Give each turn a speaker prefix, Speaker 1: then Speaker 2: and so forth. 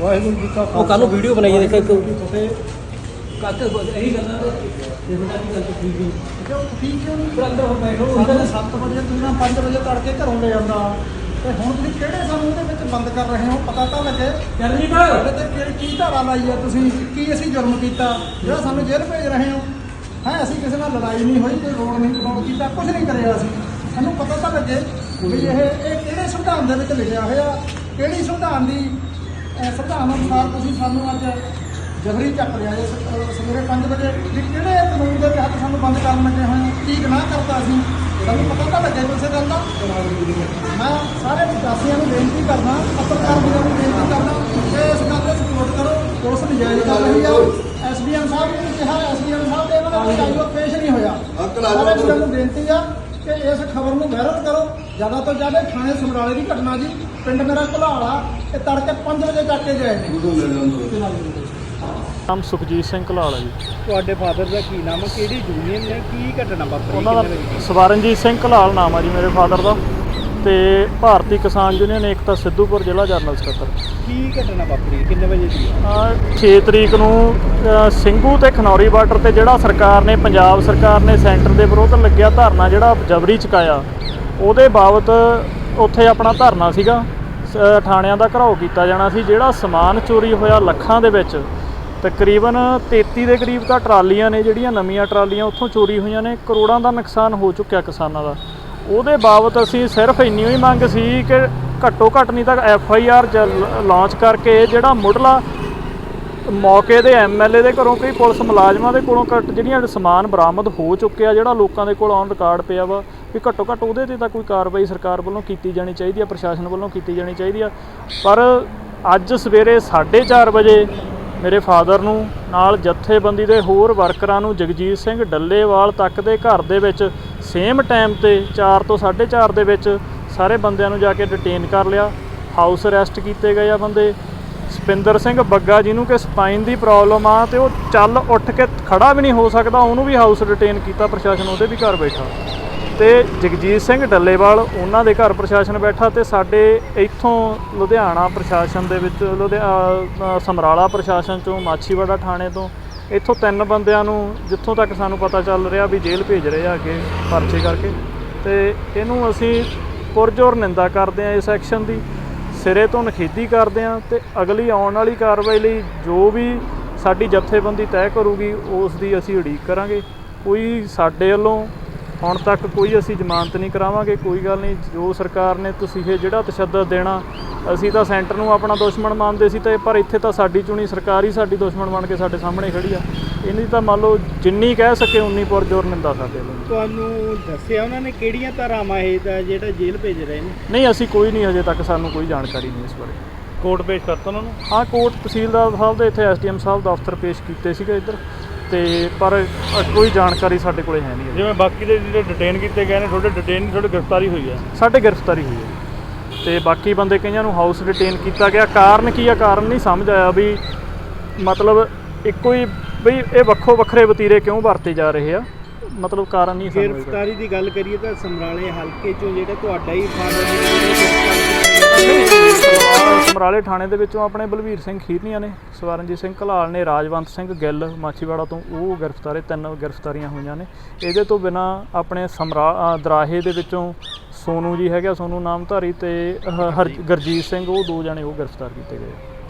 Speaker 1: ਵਾਹਿਗੁਰੂ ਜੀ ਕਾ
Speaker 2: ਉਹ ਕੱਲ ਨੂੰ ਵੀਡੀਓ ਬਣਾਈ ਹੈ, ਦੇਖੋ ਕਾਕੇ ਇਹੀ ਹੈ ਇਹ ਬਣਾ ਦੀ ਗੱਲ ਠੀਕ ਨਹੀਂ।
Speaker 1: ਕਿਉਂ ਠੀਕ ਕਿਉਂ ਨਹੀਂ
Speaker 2: ਫਿਰ ਅੰਦਰ ਹੁਣ ਬੈਠੋ?
Speaker 1: 7 ਵਜੇ ਤੁਸੀਂ ਨਾ 5 ਵਜੇ ਤੜਕੇ ਘਰੋਂ ਲੈ ਜਾਂਦਾ ਤੇ ਹੁਣ ਤੁਸੀਂ ਕਿਹੜੇ ਸਾਨੂੰ ਉਹਦੇ ਵਿੱਚ ਬੰਦ ਕਰ ਰਹੇ ਹੋ? ਪਤਾ ਤਾਂ ਲੱਗੇ।
Speaker 2: ਚਰਨਜੀਤ
Speaker 1: ਸਾਡੇ ਤੇ ਕਿਹੜੀ ਕੀ ਧਾਰਾ ਲਾਈ ਆ ਤੁਸੀਂ? ਕੀ ਅਸੀਂ ਜੁਰਮ ਕੀਤਾ? ਜਿਹੜਾ ਸਾਨੂੰ ਜੇਲ੍ਹ ਭੇਜ ਰਹੇ ਹੋ। ਹੈ ਅਸੀਂ ਕਿਸੇ ਨਾਲ ਲੜਾਈ ਨਹੀਂ ਹੋਈ ਕੋਈ ਨਹੀਂ ਰੋਡ ਕੀਤਾ ਕੁਝ ਨਹੀਂ ਕਰਿਆ ਅਸੀਂ। ਸਾਨੂੰ ਪਤਾ ਤਾਂ ਲੱਗੇ ਵੀ ਇਹ ਇਹ ਕਿਹੜੇ ਸੰਵਿਧਾਨ ਦੇ ਵਿੱਚ ਲਿਖਿਆ ਹੋਇਆ? ਕਿਹੜੀ ਸੰਵਿਧਾਨ ਦੀ ਸੰਵਿਧਾਨ ਅਨੁਸਾਰ ਤੁਸੀਂ ਸਾਨੂੰ ਅੱਜ ਜਬਰੀ ਚੱਕ ਲਿਆ ਜੇ ਸਵੇਰੇ 5 ਵਜੇ। ਵੀ ਕਿਹੜੇ ਕਾਨੂੰਨ ਦੇ ਤਹਿਤ ਸਾਨੂੰ ਬੰਦ ਕਰਨ ਲੱਗੇ ਹੋਏ ਹੋ? ਕੀ ਗੁਨਾਹ ਕਰਤਾ ਅਸੀਂ? ਸਾਨੂੰ ਪਤਾ ਤਾਂ ਲੱਗੇ ਕਿਸੇ ਗੱਲ ਦਾ। ਮੈਂ ਸਾਰੇ ਵਿਦਿਆਰਥੀਆਂ ਨੂੰ ਬੇਨਤੀ ਕਰਦਾ ਪੱਤਰਕਾਰ ਵੀਰਾਂ ਨੂੰ ਬੇਨਤੀ ਕਰਦਾ ਕਿ ਇਸ ਗੱਲ ਤੇ ਸਪੋਰਟ ਕਰੋ। ਪੁਲਿਸ ਨਜਾਇਜ਼ ਕਰ ਰਹੀ ਆ ਐਸਡੀਐਮ ਸਾਹਿਬ ਨੇ ਕਿਹਾ ਐਸਡੀਐਮ ਸਾਹਿਬ ਦੇ ਇਹਨਾਂ ਦਾ ਕੋਈ ਪੇਸ਼ ਨਹੀਂ ਹੋਇਆ। ਸਾਰੇ ਵੀਰਾਂ ਨੂੰ ਬੇਨਤੀ ਆ ਕਿ ਇਸ ਖਬਰ ਨੂੰ ਵਾਇਰਲ ਕਰੋ। ਜ਼ਿਆਦਾ ਤੋਂ ਜ਼ਿਆਦਾ ਥਾਣੇ ਸਮਰਾਲੇ ਦੀ ਘਟਨਾ ਜੀ। ਪਿੰਡ ਮੇਰਾ ਘੁਲਾਲਾ ਇਹ ਤੜਕੇ 5 ਵਜੇ ਚੱਕ ਕੇ ਗਏ ਨੇ
Speaker 3: ਨਾਮ ਸੁਖਜੀਤ ਸਿੰਘ ਘਲਾਲ ਜੀ।
Speaker 4: ਤੁਹਾਡੇ ਫਾਦਰ ਦਾ ਕੀ ਨਾਮ ਹੈ? ਕਿਹੜੀ ਯੂਨੀਅਨ ਨੇ? ਕੀ ਘਟਨਾ ਵਾਪਰੀ?
Speaker 3: ਉਹਨਾਂ ਦਾ? ਸਵਰਨਜੀਤ ਸਿੰਘ ਘਲਾਲ ਨਾਮ ਆ ਜੀ ਮੇਰੇ ਫਾਦਰ ਦਾ। ਤੇ ਭਾਰਤੀ ਕਿਸਾਨ ਯੂਨੀਅਨ ਏਕਤਾ ਸਿੱਧੂਪੁਰ ਜ਼ਿਲ੍ਹਾ ਜਰਨਲ ਸਕੱਤਰ।
Speaker 4: ਕੀ ਘਟਨਾ ਵਾਪਰੀ? ਕਿੰਨੇ ਵਜੇ ਦੀ?
Speaker 3: ਆਹ 6 ਤਰੀਕ ਨੂੰ ਸਿੰਘੂ ਤੇ ਖਨੌਰੀ ਬਾਰਡਰ ਤੇ ਜਿਹੜਾ ਸਰਕਾਰ ਨੇ ਪੰਜਾਬ ਸਰਕਾਰ ਨੇ ਸੈਂਟਰ ਦੇ ਵਿਰੁੱਧ ਲੱਗਿਆ ਧਰਨਾ ਜਿਹੜਾ ਜਬਰੀ ਚੁਕਾਇਆ ਉਹਦੇ ਬਾਬਤ ਉੱਥੇ ਆਪਣਾ ਧਰਨਾ ਸੀਗਾ, ਸ- ਥਾਣਿਆਂ ਦਾ ਘਰਾਓ ਕੀਤਾ ਜਾਣਾ ਸੀ, ਜਿਹੜਾ ਸਮਾਨ ਚੋਰੀ ਹੋਇਆ ਲੱਖਾਂ ਦੇ ਵਿੱਚ, ਤਕਰੀਬਨ 33 ਦੇ ਕਰੀਬ ਤਾਂ ਟਰਾਲੀਆਂ ਨੇ, ਜਿਹੜੀਆਂ ਨਵੀਆਂ ਟਰਾਲੀਆਂ ਉੱਥੋਂ ਚੋਰੀ ਹੋਈਆਂ ਨੇ, ਕਰੋੜਾਂ ਦਾ ਨੁਕਸਾਨ ਹੋ ਚੁੱਕਿਆ ਕਿਸਾਨਾਂ ਦਾ। ਉਹਦੇ ਬਾਬਤ ਅਸੀਂ ਸਿਰਫ ਇੰਨੀ ਹੀ ਮੰਗ ਸੀ ਕਿ ਘੱਟੋ ਘੱਟ ਨਹੀਂ ਤਾਂ ਐਫ ਆਈ ਆਰ ਲਾਂਚ ਕਰਕੇ ਜਿਹੜਾ ਮੁੱਢਲਾ ਮੌਕੇ ਦੇ ਐਮਐਲਏ ਦੇ ਘਰੋਂ ਕਈ ਪੁਲਿਸ ਮੁਲਾਜ਼ਮਾਂ ਦੇ ਕੋਲੋਂ ਘੱਟ ਜਿਹੜੀਆਂ ਸਮਾਨ ਬਰਾਮਦ ਹੋ ਚੁੱਕਿਆ, ਜਿਹੜਾ ਲੋਕਾਂ ਦੇ ਕੋਲ ਔਨ ਰਿਕਾਰਡ ਪਿਆ ਵਾ ਵੀ ਘੱਟੋ ਘੱਟ ਉਹਦੇ ਤੇ ਤਾਂ ਕੋਈ ਕਾਰਵਾਈ ਸਰਕਾਰ ਵੱਲੋਂ ਕੀਤੀ ਜਾਣੀ ਚਾਹੀਦੀ ਆ, ਪ੍ਰਸ਼ਾਸਨ ਵੱਲੋਂ ਕੀਤੀ ਜਾਣੀ ਚਾਹੀਦੀ ਆ। ਪਰ ਅੱਜ ਸਵੇਰੇ 4:30 ਵਜੇ ਮੇਰੇ ਫਾਦਰ ਨੂੰ ਨਾਲ ਜਥੇਬੰਦੀ ਦੇ ਹੋਰ ਵਰਕਰਾਂ ਨੂੰ ਜਗਜੀਤ ਸਿੰਘ ਡੱਲੇਵਾਲ ਤੱਕ ਦੇ ਘਰ ਦੇ ਵਿੱਚ ਸੇਮ ਟਾਈਮ ਤੇ 4 ਤੋਂ 4:30 ਦੇ ਵਿੱਚ ਸਾਰੇ ਬੰਦਿਆਂ ਨੂੰ ਜਾ ਕੇ ਡਿਟੇਨ ਕਰ ਲਿਆ। ਹਾਊਸ ਅਰੈਸਟ ਕੀਤੇ ਗਏ ਆ ਬੰਦੇ। ਸਪਿੰਦਰ ਸਿੰਘ ਬੱਗਾ ਜਿਹਨੂੰ ਕਿ ਸਪਾਈਨ ਦੀ ਪ੍ਰੋਬਲਮ ਆ ਤੇ ਉਹ ਚੱਲ ਉੱਠ ਕੇ ਖੜਾ ਵੀ ਨਹੀਂ ਹੋ ਸਕਦਾ, ਉਹਨੂੰ ਵੀ ਹਾਊਸ ਡਿਟੇਨ ਕੀਤਾ, ਪ੍ਰਸ਼ਾਸਨ ਉਹਦੇ ਵੀ ਘਰ ਬੈਠਾ। ਤੇ ਜਗਜੀਤ ਸਿੰਘ ਡੱਲੇਵਾਲ, ਉਹਨਾਂ ਦੇ ਘਰ ਪ੍ਰਸ਼ਾਸਨ ਬੈਠਾ ਤੇ ਸਾਡੇ ਇੱਥੋਂ ਲੁਧਿਆਣਾ ਪ੍ਰਸ਼ਾਸਨ ਦੇ ਵਿੱਚ ਲੁਧਿਆਣਾ ਸਮਰਾਲਾ ਪ੍ਰਸ਼ਾਸਨ ਚੋਂ ਮਾਛੀਵਾੜਾ ਥਾਣੇ ਤੋਂ ਇੱਥੋਂ ਤਿੰਨ ਬੰਦਿਆਂ ਨੂੰ ਜਿੱਥੋਂ ਤੱਕ ਸਾਨੂੰ ਪਤਾ ਚੱਲ ਰਿਹਾ ਵੀ ਜੇਲ੍ਹ ਭੇਜ ਰਹੇ ਆ ਅੱਗੇ ਪਰਚੇ ਕਰਕੇ। ਤੇ ਇਹਨੂੰ ਅਸੀਂ ਪੁਰਜੋਰ ਨਿੰਦਾ ਕਰਦੇ ਆ ਇਸ ਐਕਸ਼ਨ ਦੀ, ਸਿਰੇ ਤੋਂ ਨਖੇਦੀ ਕਰਦੇ ਆ ਤੇ ਅਗਲੀ ਆਉਣ ਵਾਲੀ ਕਾਰਵਾਈ ਲਈ ਜੋ ਵੀ ਸਾਡੀ ਜਥੇਬੰਦੀ ਤੈਅ ਕਰੂਗੀ, ਉਸ ਦੀ ਅਸੀਂ ਉਡੀਕ ਕਰਾਂਗੇ। ਕੋਈ ਸਾਡੇ ਵੱਲੋਂ ਹੁਣ ਤੱਕ ਕੋਈ ਅਸੀਂ ਜ਼ਮਾਨਤ ਨਹੀਂ ਕਰਾਵਾਂਗੇ ਕੋਈ ਗੱਲ ਨਹੀਂ। ਜੋ ਸਰਕਾਰ ਨੇ ਤੁਸੀਂ ਇਹ ਜਿਹੜਾ ਤਸ਼ੱਦਦ ਦੇਣਾ ਅਸੀਂ ਤਾਂ ਸੈਂਟਰ ਨੂੰ ਆਪਣਾ ਦੁਸ਼ਮਣ ਮੰਨਦੇ ਸੀ ਤੇ ਪਰ ਇੱਥੇ ਤਾਂ ਸਾਡੀ ਚੁਣੀ ਸਰਕਾਰ ਹੀ ਸਾਡੀ ਦੁਸ਼ਮਣ ਬਣ ਕੇ ਸਾਡੇ ਸਾਹਮਣੇ ਖੜੀ ਆ। ਇਹਦੀ ਤਾਂ ਮੰਨ ਲਓ ਜਿੰਨੀ ਕਹਿ ਸਕੇ ਉਨੀ ਪੁਰਜੋਰ ਨਿੰਦਾ ਸਾਡੇ ਵੱਲੋਂ
Speaker 4: ਤੁਹਾਨੂੰ ਦੱਸਿਆ ਉਹਨਾਂ ਨੇ ਕਿਹੜੀਆਂ ਧਾਰਾਵਾਂ ਇਹ ਦਾ ਜਿਹੜਾ ਜੇਲ੍ਹ ਭੇਜ ਰਹੇ ਨੇ?
Speaker 3: ਨਹੀਂ ਅਸੀਂ ਕੋਈ ਨਹੀਂ ਹਜੇ ਤੱਕ ਸਾਨੂੰ ਕੋਈ ਜਾਣਕਾਰੀ ਨਹੀਂ ਇਸ ਬਾਰੇ।
Speaker 4: ਕੋਰਟ ਪੇਸ਼ ਕਰਤਾ ਉਹਨਾਂ ਨੂੰ?
Speaker 3: ਹਾਂ ਕੋਰਟ ਤਹਿਸੀਲਦਾਰ ਸਾਹਿਬ ਦੇ ਇੱਥੇ ਐਸਡੀਐਮ ਸਾਹਿਬ ਦਫ਼ਤਰ ਪੇਸ਼ ਕੀਤੇ ਸੀਗੇ ਇੱਧਰ। ਤੇ ਪਰ ਅ, ਕੋਈ ਜਾਣਕਾਰੀ ਸਾਡੇ ਕੋਲੇ ਹੈ ਨਹੀਂ ਹੈ
Speaker 5: ਜਿਵੇਂ ਬਾਕੀ ਦੇ ਜਿਹੜੇ ਡਿਟੇਨ ਕੀਤੇ ਗਏ ਨੇ ਤੁਹਾਡੇ ਡਿਟੇਨ ਤੁਹਾਡੀ ਗ੍ਰਿਫਤਾਰੀ ਹੋਈ ਹੈ
Speaker 3: ਸਾਡੇ ਗ੍ਰਿਫਤਾਰੀ ਹੋਈ ਹੈ ਤੇ ਬਾਕੀ ਬੰਦੇ ਕਈਆਂ ਨੂੰ ਹਾਊਸ ਡਿਟੇਨ ਕੀਤਾ ਗਿਆ ਕਾਰਨ ਕੀ ਆ ਕਾਰਨ ਨਹੀਂ ਸਮਝ ਆਇਆ ਵੀ ਮਤਲਬ ਇੱਕੋ ਹੀ ਵੀ ਇਹ ਵੱਖੋ ਵੱਖਰੇ ਵਤੀਰੇ ਕਿਉਂ ਵਰਤੇ ਜਾ ਰਹੇ ਆ ਮਤਲਬ ਕਾਰਨ ਨਹੀਂ ਸਮਝ ਆਇਆ
Speaker 4: ਗ੍ਰਿਫਤਾਰੀ ਦੀ ਗੱਲ ਕਰੀਏ ਤਾਂ ਸਮਰਾਲੇ ਹਲਕੇ ਚੋਂ ਜਿਹੜਾ ਤੁਹਾਡਾ ਹੀ ਫਾਦਰ
Speaker 3: ਸਮਰਾਲੇ ਥਾਣੇ ਦੇ ਵਿੱਚੋਂ ਆਪਣੇ ਬਲਵੀਰ ਸਿੰਘ ਖੀਰਨੀਆਂ ਨੇ, ਸਵਰਨਜੀਤ ਸਿੰਘ ਘਲਾਲ ਨੇ, ਰਾਜਵੰਤ ਸਿੰਘ ਗਿੱਲ ਮਾਛੀਵਾੜਾ ਤੋਂ ਉਹ ਗ੍ਰਿਫਤਾਰੇ, ਤਿੰਨ ਗ੍ਰਿਫਤਾਰੀਆਂ ਹੋਈਆਂ ਨੇ। ਇਹਦੇ ਤੋਂ ਬਿਨਾ ਆਪਣੇ ਸਮਰਾ ਦਰਾਹੇ ਦੇ ਵਿੱਚੋਂ ਸੋਨੂ ਜੀ ਹੈਗਾ ਸੋਨੂ ਨਾਮਧਾਰੀ ਤੇ ਹਰ ਗਰਜੀਤ ਸਿੰਘ, ਉਹ ਦੋ ਜਣੇ ਉਹ ਗ੍ਰਿਫਤਾਰ ਕੀਤੇ ਗਏ